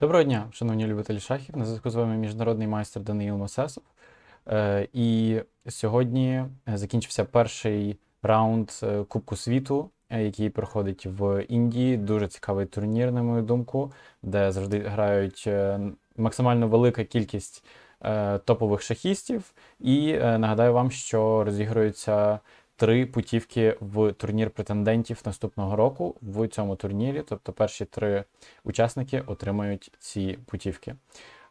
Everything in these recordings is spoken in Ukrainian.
Доброго дня, шановні любителі шахів. На зв'язку з вами міжнародний майстер Даниїл Мосесов. Е, і сьогодні е, закінчився перший раунд е, Кубку світу, який проходить в Індії. Дуже цікавий турнір, на мою думку, де завжди грають максимально велика кількість топових шахістів. І нагадаю вам, що розігруються три путівки в турнір претендентів наступного року в цьому турнірі. Тобто перші три учасники отримають ці путівки.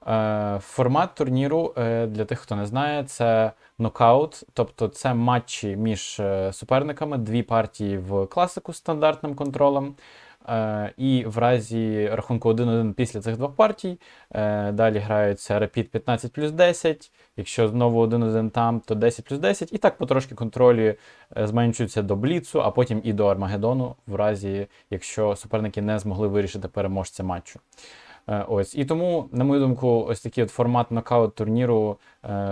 Е, формат турніру е, для тих, хто не знає, це нокаут, тобто це матчі між е, суперниками, дві партії в класику стандартним контролем. Е, і в разі рахунку 1-1 після цих двох партій е, далі граються репіт 15 плюс 10. Якщо знову 1-1 там, то 10 плюс 10. І так потрошки контролі е, зменшуються до бліцу, а потім і до Армагеддону, в разі, якщо суперники не змогли вирішити переможця матчу. Ось і тому, на мою думку, ось такий от формат нокаут турніру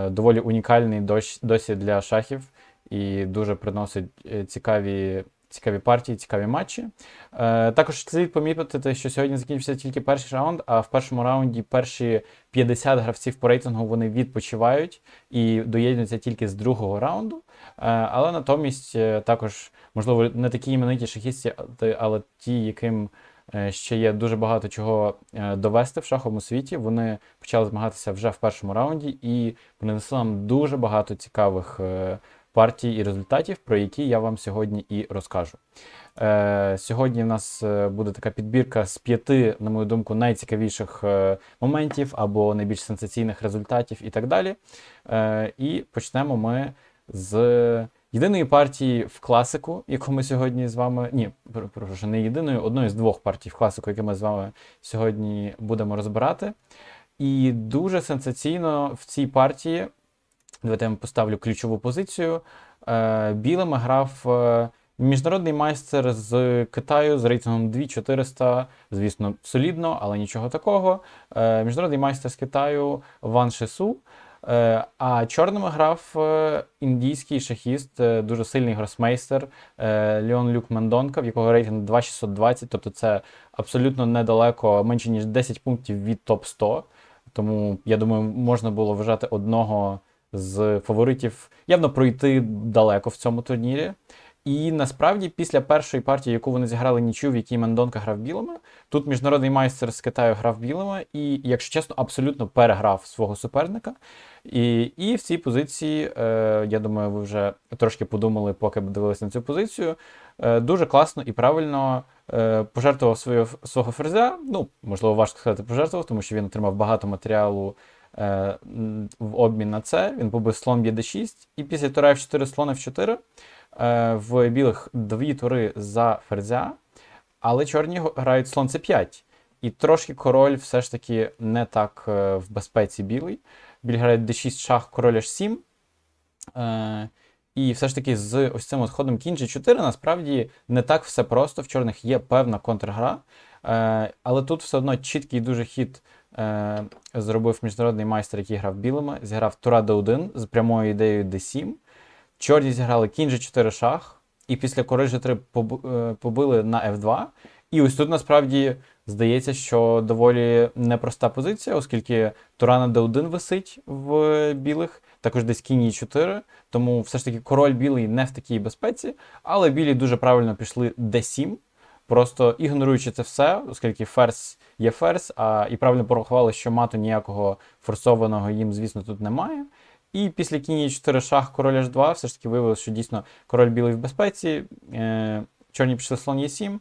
доволі унікальний досі для шахів і дуже приносить цікаві, цікаві партії, цікаві матчі. Е, також слід помітити, що сьогодні закінчився тільки перший раунд, а в першому раунді перші 50 гравців по рейтингу вони відпочивають і доєднуються тільки з другого раунду. Е, але натомість е, також, можливо, не такі імениті шахісти, але ті, яким е, ще є дуже багато чого е, довести в шаховому світі. Вони почали змагатися вже в першому раунді і принесли нам дуже багато цікавих партій і результатів, про які я вам сьогодні і розкажу. Е, Сьогодні в нас е, буде така підбірка з п'яти, на мою думку, найцікавіших е, моментів або найбільш сенсаційних результатів і так далі. Е, І почнемо ми з єдиної партії в класику, яку ми сьогодні з вами. Ні, перепрошую, не єдиною, одної з двох партій в класику, які ми з вами сьогодні будемо розбирати. І дуже сенсаційно в цій партії, давайте я поставлю ключову позицію. Е, Білими грав е, міжнародний майстер з Китаю з рейтингом 2400, звісно, солідно, але нічого такого. Е, Міжнародний майстер з Китаю Ван Шису. Е, А чорними грав індійський шахіст, дуже сильний гросмейстер Леон Люк Мендонка, в якого рейтинг 2620, тобто це абсолютно недалеко, менше ніж 10 пунктів від топ-100. Тому я думаю, можна було вважати одного з фаворитів явно пройти далеко в цьому турнірі. І насправді, після першої партії, яку вони зіграли нічю, в якій Мендонка грав білими, тут міжнародний майстер з Китаю грав білими, і, якщо чесно, абсолютно переграв свого суперника. І, і в цій позиції, е, я думаю, ви вже трошки подумали, поки б дивилися на цю позицію. Е, дуже класно і правильно е, пожертвував свою, свого ферзя. Ну, можливо, важко сказати, пожертвував, тому що він отримав багато матеріалу в обмін на це. Він побив слон б'є d6, і після тура f4 слон f4 е, в білих дві тури за ферзя, але чорні грають слон c5. І трошки король все ж таки не так е, в безпеці білий. Біль грає d6 шах, король h7. Е, і все ж таки з ось цим от ходом кінь G4 насправді не так все просто. В чорних є певна контргра. Е, але тут все одно чіткий дуже хід е, зробив міжнародний майстер, який грав білими. Зіграв Тура d1 з прямою ідеєю d7. Чорні зіграли кінь G4 шах, і після король G3 е, побили на F2. І ось тут насправді здається, що доволі непроста позиція, оскільки Тура на d1 висить в білих, також десь кінь e4, тому все ж таки король білий не в такій безпеці, але білі дуже правильно пішли d7, просто ігноруючи це все, оскільки ферзь є ферзь, а і правильно порахували, що мату ніякого форсованого їм, звісно, тут немає. І після кінь 4 шах, король h2, все ж таки виявилося, що дійсно король білий в безпеці. Е, чорні пішли слон e7,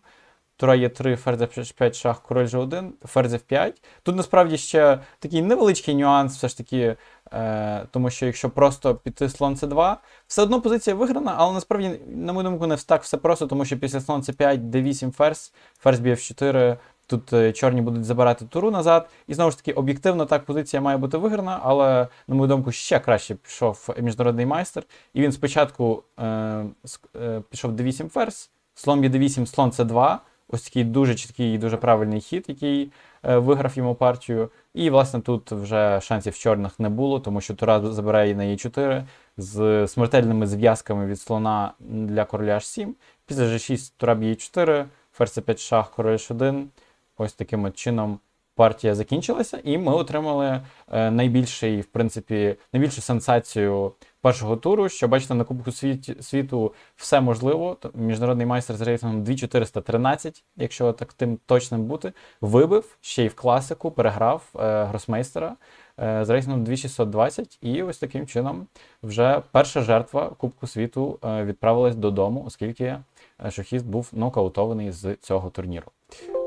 тура є 3, ферзь f5 шах, король g1, ферзь f5. Тут насправді ще такий невеличкий нюанс, все ж таки, е, тому що якщо просто піти слон c2, все одно позиція виграна, але насправді, на мою думку, не так все просто, тому що після слон c5, d8 ферзь, ферзь б'є f4, Тут е, чорні будуть забирати туру назад. І знову ж таки, об'єктивно так позиція має бути виграна, але, на мою думку, ще краще пішов міжнародний майстер. І він спочатку е, е, пішов d8 ферзь, слон б'є d8, слон c2. Ось такий дуже чіткий і дуже правильний хід, який е, виграв йому партію. І, власне, тут вже шансів чорних не було, тому що тура забирає на е 4 з смертельними зв'язками від слона для короля h7. Після g6 тура б'є e4, ферзь 5 шах, король h1. Ось таким от чином партія закінчилася, і ми отримали е, найбільший, в принципі, найбільшу сенсацію першого туру. Що бачите, на Кубку світі, світу все можливо. Міжнародний майстер з рейтингом 2413, якщо так тим точним бути, вибив ще й в класику, переграв е, гросмейстера е, з рейтингом 2620. І ось таким чином вже перша жертва Кубку світу е, відправилась додому, оскільки шахіст був нокаутований з цього турніру.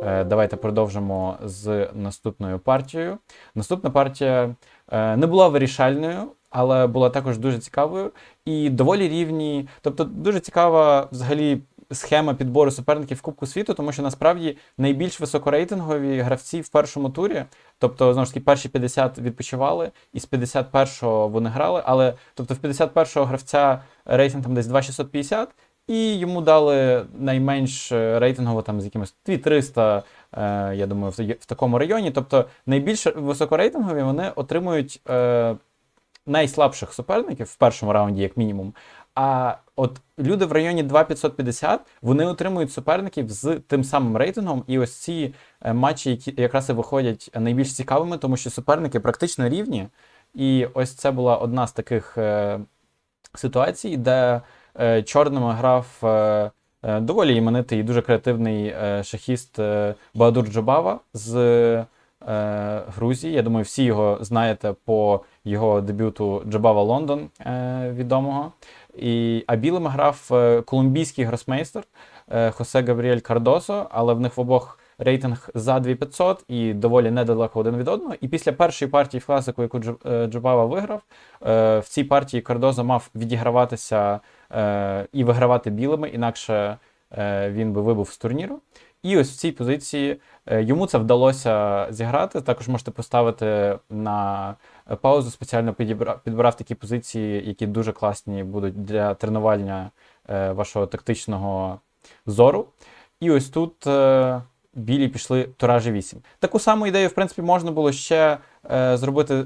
Е, Давайте продовжимо з наступною партією. Наступна партія е, не була вирішальною, але була також дуже цікавою і доволі рівні. Тобто, дуже цікава взагалі схема підбору суперників Кубку світу, тому що насправді найбільш високорейтингові гравці в першому турі, тобто знову ж таки перші 50 відпочивали, і з 51-го вони грали. Але тобто в 51-го гравця рейтинг там десь 2650, і йому дали найменш е, рейтингово там з якимось 2300, е, я думаю, в, такому районі. Тобто найбільш високорейтингові вони отримують е, найслабших суперників в першому раунді, як мінімум. А от люди в районі 2550 вони отримують суперників з тим самим рейтингом. І ось ці матчі, які якраз і виходять найбільш цікавими, тому що суперники практично рівні. І ось це була одна з таких ситуацій, де чорними грав е, е, доволі іменитий і дуже креативний е, шахіст е, Баадур Джобава з е, Грузії. Я думаю, всі його знаєте по його дебюту Джобава Лондон е, відомого. І, а білими грав е, колумбійський гросмейстер е, Хосе Габріель Кардосо, але в них в обох рейтинг за 2500 і доволі недалеко один від одного. І після першої партії в класику, яку Дж- е, Джобава виграв, е, в цій партії Кардозо мав відіграватися е, і вигравати білими, інакше е, він би вибув з турніру. І ось в цій позиції е, йому це вдалося зіграти. Також можете поставити на паузу. Спеціально підібра- підбирав такі позиції, які дуже класні будуть для тренування вашого тактичного зору. І ось тут білі пішли тура G8. Таку саму ідею, в принципі, можна було ще зробити,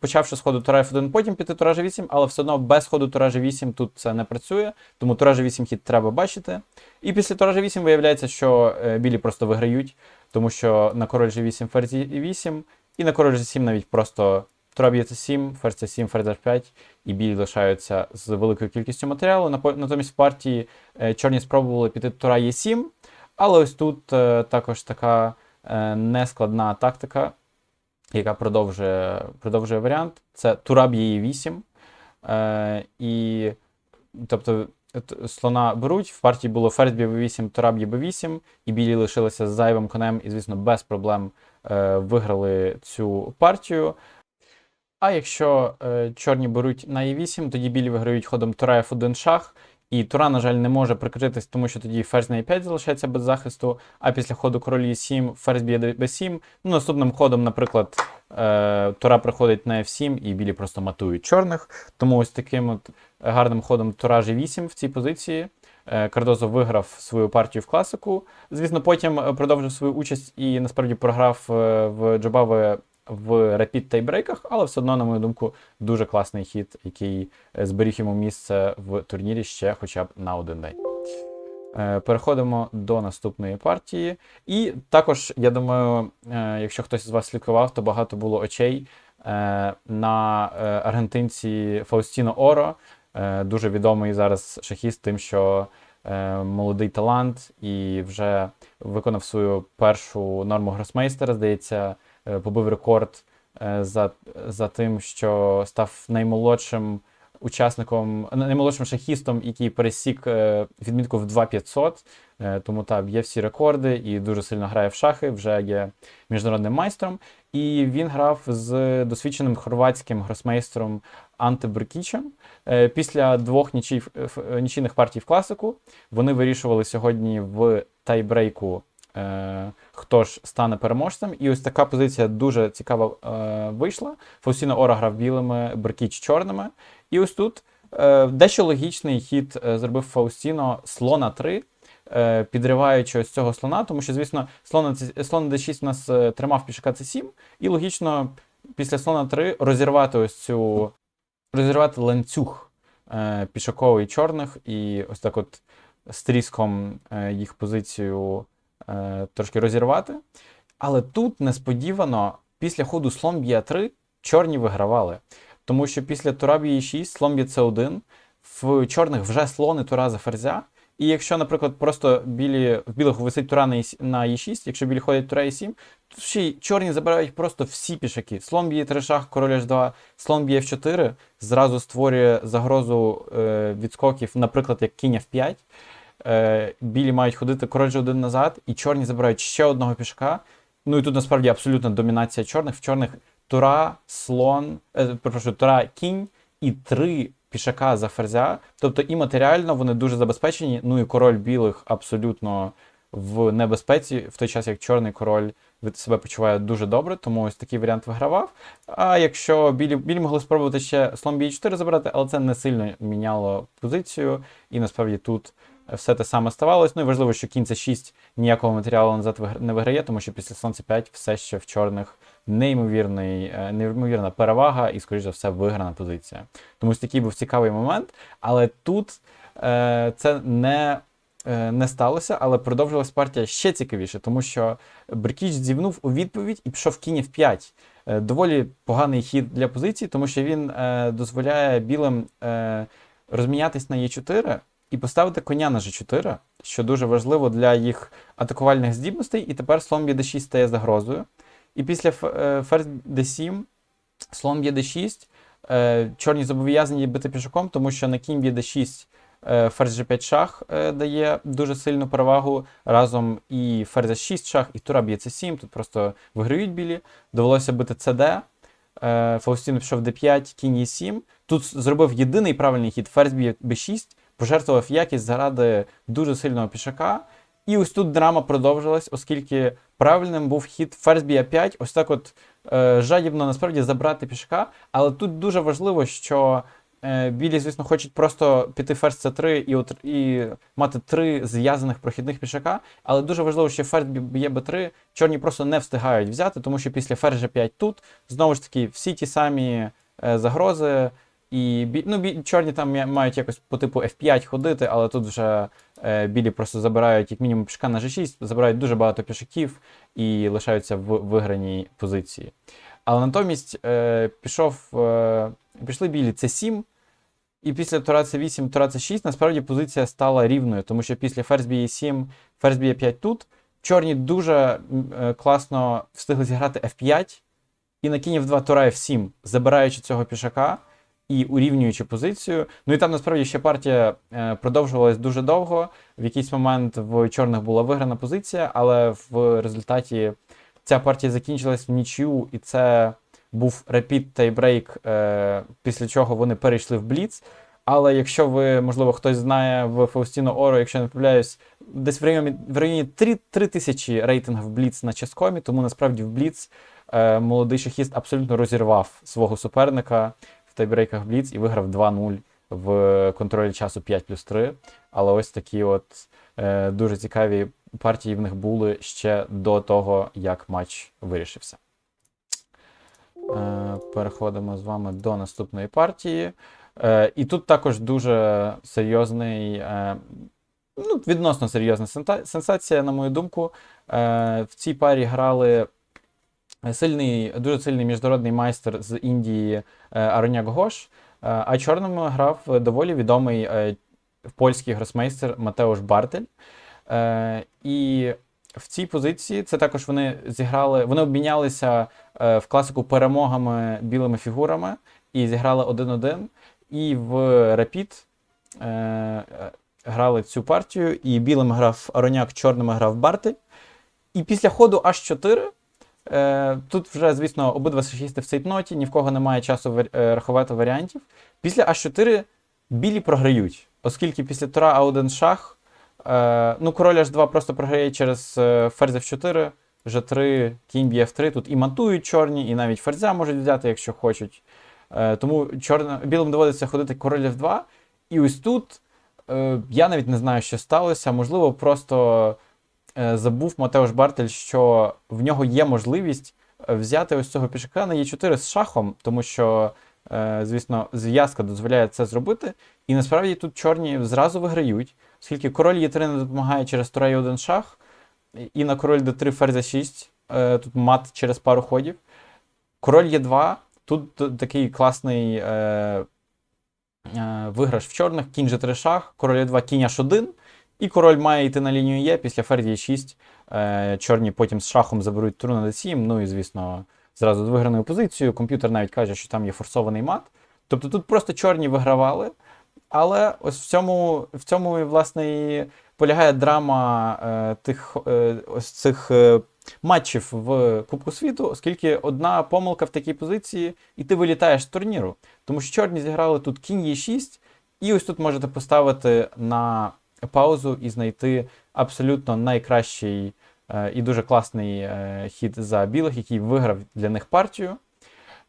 почавши з ходу тура F1, потім піти тура G8, але все одно без ходу тура G8 тут це не працює, тому тура G8 хід треба бачити. І після тура G8 виявляється, що е, білі просто виграють, тому що на король G8 ферзь E8, і на король G7 навіть просто тура б'є C7, ферзь C7, ферзь H5, і білі лишаються з великою кількістю матеріалу. Натомість в партії е, чорні спробували піти тура Е7, але ось тут е, також така е, нескладна тактика, яка продовжує, продовжує варіант. Це тура б'є Е8. Е, і, тобто, слона беруть, в партії було ферзь б'є b8, тура б'є b8, і білі лишилися з зайвим конем, і, звісно, без проблем е, виграли цю партію. А якщо е, чорні беруть на e8, тоді білі виграють ходом тура f1 шах. І тура, на жаль, не може прикритись, тому що тоді ферзь на e5 залишається без захисту, а після ходу король e7 ферзь б'є b7. Ну, наступним ходом, наприклад, е, тура приходить на f7 і білі просто матують чорних. Тому ось таким от гарним ходом тура g8 в цій позиції. Е, Кардозо виграв свою партію в класику. Звісно, потім е, продовжив свою участь і насправді програв в Джобави в рапід тайбрейках, але все одно, на мою думку, дуже класний хід, який е, зберіг йому місце в турнірі ще хоча б на один день. Е, Переходимо до наступної партії. І також, я думаю, е, якщо хтось з вас слідкував, то багато було очей на аргентинці Фаустіно Оро, дуже відомий зараз шахіст, тим, що молодий талант і вже виконав свою першу норму гросмейстера, здається, е, побив рекорд е, за, за тим, що став наймолодшим учасником, наймолодшим шахістом, який пересік е, відмітку в 2500. Е, Тому так, б'є всі рекорди і дуже сильно грає в шахи, вже є міжнародним майстром. І він грав з досвідченим хорватським гросмейстером Анте Бркічем. Е, Після двох нічий, нічийних партій в класику вони вирішували сьогодні в тайбрейку, е, хто ж стане переможцем. І ось така позиція дуже цікава е, вийшла. Фаустіно Ора грав білими, Бркіч чорними. І ось тут е, дещо логічний хід е, зробив Фаустіно слона 3. Е, Підриваючи ось цього слона, тому що, звісно, слон слон d6 у нас е, тримав пішака c7, і логічно після слона 3 розірвати ось цю розірвати ланцюг е, пішаковий чорних, і ось так от з тріском е, їх позицію трошки розірвати. Але тут несподівано, після ходу слон б'є 3 чорні вигравали. Тому що після тура б'є 6 слон б'є С1, в чорних вже слон і тура за ферзя. І якщо, наприклад, просто білі, в білих висить тура на Е- на Е6, якщо білі ходять тура Е7, то ще й чорні забирають просто всі пішаки. Слон б'є 3 шах, король H2, слон б'є F4, зразу створює загрозу е, відскоків, наприклад, як кінь F5. Е, білі мають ходити король G1 назад, і чорні забирають ще одного пішака. Ну і тут насправді абсолютна домінація чорних. В чорних тура, слон, е, перепрошую, тура, кінь і три пішака за ферзя. Тобто і матеріально вони дуже забезпечені. Ну і король білих абсолютно в небезпеці, в той час як чорний король від себе почуває дуже добре, тому ось такий варіант вигравав. А якщо білі, білі могли спробувати ще слон бій 4 забрати, але це не сильно міняло позицію, і насправді тут все те саме ставалось. Ну і важливо, що кінь це 6 ніякого матеріалу назад не виграє, тому що після слон 5 все ще в чорних неймовірний, е, неймовірна перевага і, скоріш за все, виграна позиція. Тому ось такий був цікавий момент. Але тут е, це не, е, не сталося, але продовжилась партія ще цікавіше, тому що Беркіч зівнув у відповідь і пішов кінь в 5. Е, доволі поганий хід для позиції, тому що він дозволяє білим розмінятись на Е4 і поставити коня на G4, що дуже важливо для їх атакувальних здібностей. І тепер слон б'є d6 стає загрозою. І після е, ферзь d7, слон б'є d6, е, чорні зобов'язані бити пішаком, тому що на кінь б'є d6 е, ферзь g5 шах дає дуже сильну перевагу. Разом і ферзь 6 шах, і тура б'є c7, тут просто виграють білі. Довелося бити cd. Фаустін пішов d5, кінь e7. Тут зробив єдиний правильний хід, ферзь б'є b6, пожертвував якість заради дуже сильного пішака. І ось тут драма продовжилась, оскільки правильним був хід ферзь б'є 5, ось так от е, жадібно насправді забрати пішака. Але тут дуже важливо, що е, білі, звісно, хочуть просто піти ферзь c3 і, от, і мати три зв'язаних прохідних пішака. Але дуже важливо, що ферзь б'є- б'є b3, чорні просто не встигають взяти, тому що після ферзь g5 тут знову ж таки всі ті самі е, загрози. І ну, чорні там мають якось по типу F5 ходити, але тут вже е, білі просто забирають як мінімум пішка на G6, забирають дуже багато пішаків і лишаються в виграній позиції. Але натомість е, пішов, е, пішли білі C7, і після тура C8, тура C6 насправді позиція стала рівною, тому що після ферзь б'є 7, ферзь б'є 5 тут, чорні дуже е, класно встигли зіграти F5, і на кінь F2 тура F7, забираючи цього пішака і урівнюючи позицію. Ну і там насправді ще партія е, продовжувалась дуже довго. В якийсь момент в чорних була виграна позиція, але в результаті ця партія закінчилась в нічю, і це був репіт тайбрейк, після чого вони перейшли в Бліц. Але якщо ви, можливо, хтось знає в Фаустіно Оро, якщо я не помиляюсь, десь в районі, в районі 3, 3 тисячі рейтинг в Бліц на ческомі, тому насправді в Бліц е, молодий шахіст абсолютно розірвав свого суперника тайбрейках Бліц і виграв 2-0 в контролі часу 5 плюс 3. Але ось такі от е, дуже цікаві партії в них були ще до того, як матч вирішився. Е, переходимо з вами до наступної партії. Е, і тут також дуже серйозний, е, ну, відносно серйозна сенсація, на мою думку. Е, в цій парі грали сильний, дуже сильний міжнародний майстер з Індії е, Ароняк Гош, е, а чорним грав доволі відомий е, польський гросмейстер Матеуш Бартель. І в цій позиції це також вони зіграли, вони обмінялися в класику перемогами білими фігурами і зіграли 1-1. І в Рапід е, грали цю партію, і білим грав Ароняк, чорним грав Бартель. І після ходу H4 Е, тут вже, звісно, обидва шахісти в цейтноті, ні в кого немає часу е, рахувати варіантів. Після А4 білі програють, оскільки після тура А1 шах, е, ну, король H2 просто програє через е, ферзь F4, G3, кінь б'є F3. Тут і матують чорні, і навіть ферзя можуть взяти, якщо хочуть. Е, тому чорно, білим доводиться ходити король F2. І ось тут е, я навіть не знаю, що сталося. Можливо, просто е, забув Матеуш Бартель, що в нього є можливість е, взяти ось цього пішака на Е4 з шахом, тому що, е, звісно, зв'язка дозволяє це зробити. І насправді тут чорні зразу виграють, оскільки король Е3 не допомагає через тура Е1 шах, і на король Д3 ферзь 6 Е, тут мат через пару ходів. Король Є2. Тут такий класний е, е, виграш в чорних, кінь G3 шах, король Є2, кінь H1. І король має йти на лінію Є після ферзь Е6. Е, чорні потім з шахом заберуть туру на d7. Ну і, звісно, зразу з виграною позицією. Комп'ютер навіть каже, що там є форсований мат. Тобто тут просто чорні вигравали. Але ось в цьому, в цьому власне, і полягає драма е, тих е, ось цих е, матчів в Кубку світу, оскільки одна помилка в такій позиції, і ти вилітаєш з турніру. Тому що чорні зіграли тут кінь Е6, і ось тут можете поставити на паузу і знайти абсолютно найкращий е, і дуже класний е, хід за білих, який виграв для них партію.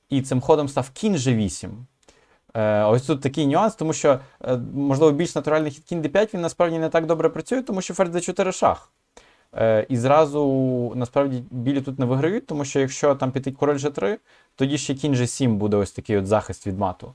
І цим ходом став кінь G8. Е, ось тут такий нюанс, тому що, можливо, більш натуральний хід кінь d5 він насправді не так добре працює, тому що ферзь d4 шах. Е, і зразу насправді білі тут не виграють, тому що якщо там піти король G3, тоді ще кінь G7 буде ось такий от захист від мату.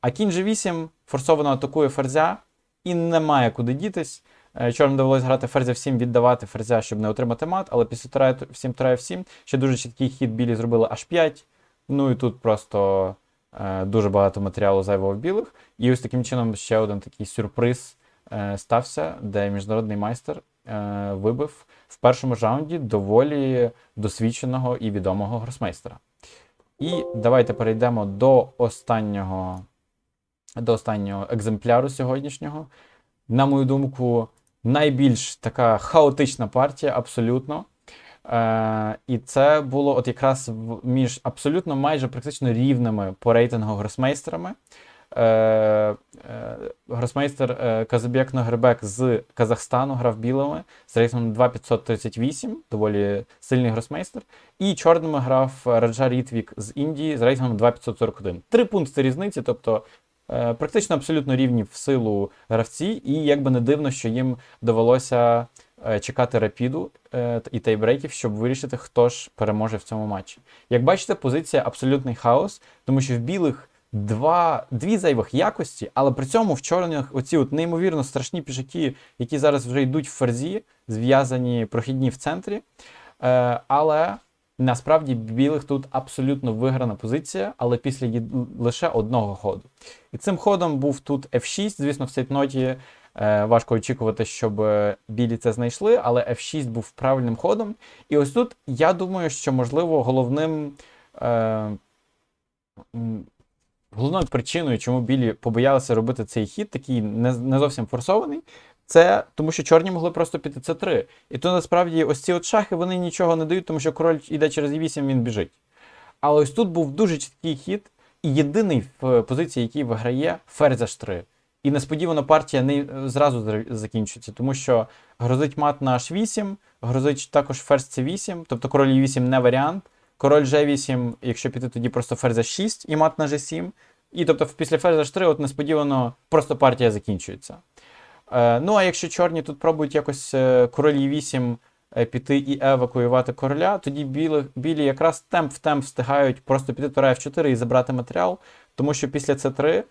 А кінь G8 форсовано атакує ферзя і немає куди дітись. Е, Чорним довелося грати ферзя в 7, віддавати ферзя, щоб не отримати мат, але після тура в 7 тура в 7 ще дуже чіткий хід білі зробили H5. Ну і тут просто е, дуже багато матеріалу зайвого в білих. І ось таким чином ще один такий сюрприз е, стався, де міжнародний майстер е, вибив в першому раунді доволі досвідченого і відомого гросмейстера. І давайте перейдемо до останнього, до останнього екземпляру сьогоднішнього. На мою думку, найбільш така хаотична партія, абсолютно. Е, і це було от якраз між абсолютно майже практично рівними по рейтингу гросмейстерами. Е, е, гросмейстер е, Казабек Ногребек з Казахстану грав білими з рейтингом 2538, доволі сильний гросмейстер. І чорними грав Раджа Рітвік з Індії з рейтингом 2541. Три пункти різниці, тобто практично абсолютно рівні в силу гравці, і якби не дивно, що їм довелося е, чекати рапіду е, і тайбрейків, щоб вирішити, хто ж переможе в цьому матчі. Як бачите, позиція абсолютний хаос, тому що в білих два, дві зайвих якості, але при цьому в чорних оці от неймовірно страшні пішаки, які зараз вже йдуть в ферзі, зв'язані прохідні в центрі. Е, але насправді білих тут абсолютно виграна позиція, але після лише одного ходу. І цим ходом був тут F6. Звісно, в цейтноті е, важко очікувати, щоб е, білі це знайшли, але F6 був правильним ходом. І ось тут я думаю, що можливо головним. Е, Головною причиною, чому білі побоялися робити цей хід, такий не, не зовсім форсований, це тому, що чорні могли просто піти С3. І то насправді ось ці от шахи вони нічого не дають, тому що король йде через e8, він біжить. Але ось тут був дуже чіткий хід, і єдиний в позиції, який виграє, ферзь H3. І несподівано партія не зразу закінчується, тому що грозить мат на H8, грозить також ферзь C8, тобто король E8 не варіант. Король G8, якщо піти, тоді просто ферзь 6 і мат на G7. І тобто після ферзя H3 от несподівано просто партія закінчується. Е, ну а якщо чорні тут пробують якось е, король E8 е, піти і евакуювати короля, тоді білі, білі якраз темп в темп встигають просто піти тура F4 і забрати матеріал, тому що після C3,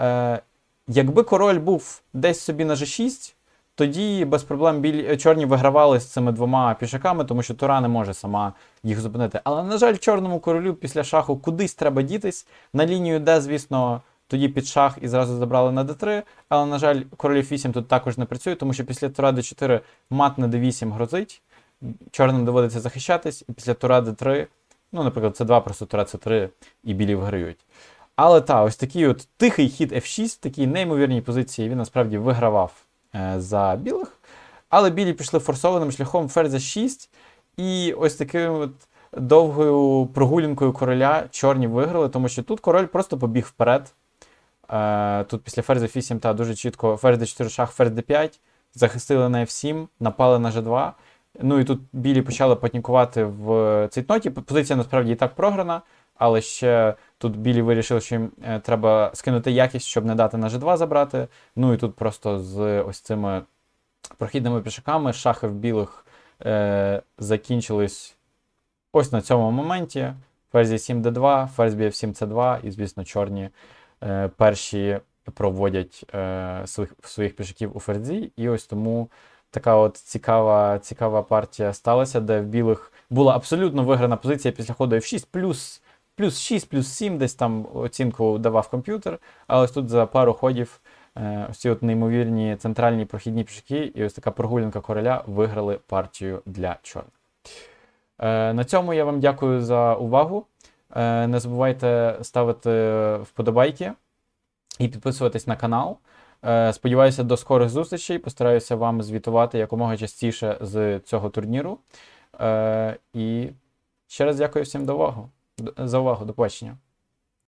е, якби король був десь собі на G6, тоді без проблем білі, е, чорні вигравали з цими двома пішаками, тому що тура не може сама їх зупинити. Але, на жаль, чорному королю після шаху кудись треба дітись. На лінію Д, звісно, тоді під шах і зразу забрали на d3, але, на жаль, королів 8 тут також не працює, тому що після тура d4 мат на d8 грозить, чорним доводиться захищатись, і після тура d3, ну, наприклад, c2, просто тура c3 і білі виграють. Але та, ось такий от тихий хід f6, в такій неймовірній позиції він насправді вигравав е, за білих. Але білі пішли форсованим шляхом ферзя 6, і ось таким от довгою прогулянкою короля чорні виграли, тому що тут король просто побіг вперед. Е, тут після ферзя F8 та дуже чітко ферзь d4 шах, ферзь d5, захистили на F7, напали на G2. Ну і тут білі почали панікувати в цейтноті. Позиція насправді і так програна, але ще тут білі вирішили, що їм е, треба скинути якість, щоб не дати на G2 забрати. Ну і тут просто з ось цими прохідними пішаками шахи в білих е, закінчились ось на цьому моменті. Ферзь 7 d2, ферзь bf7 c2, і, звісно, чорні перші проводять е, своїх, своїх пішаків у ферзі. І ось тому така от цікава, цікава партія сталася, де в білих була абсолютно виграна позиція після ходу F6, плюс, плюс 6, плюс 7, десь там оцінку давав комп'ютер. А ось тут за пару ходів е, ось ці от неймовірні центральні прохідні пішки і ось така прогулянка короля виграли партію для чорних. Е, на цьому я вам дякую за увагу. Е, не забувайте ставити вподобайки і підписуватись на канал. Е, Сподіваюся, до скорих зустрічей. Постараюся вам звітувати якомога частіше з цього турніру. Е, І ще раз дякую всім за увагу. До побачення.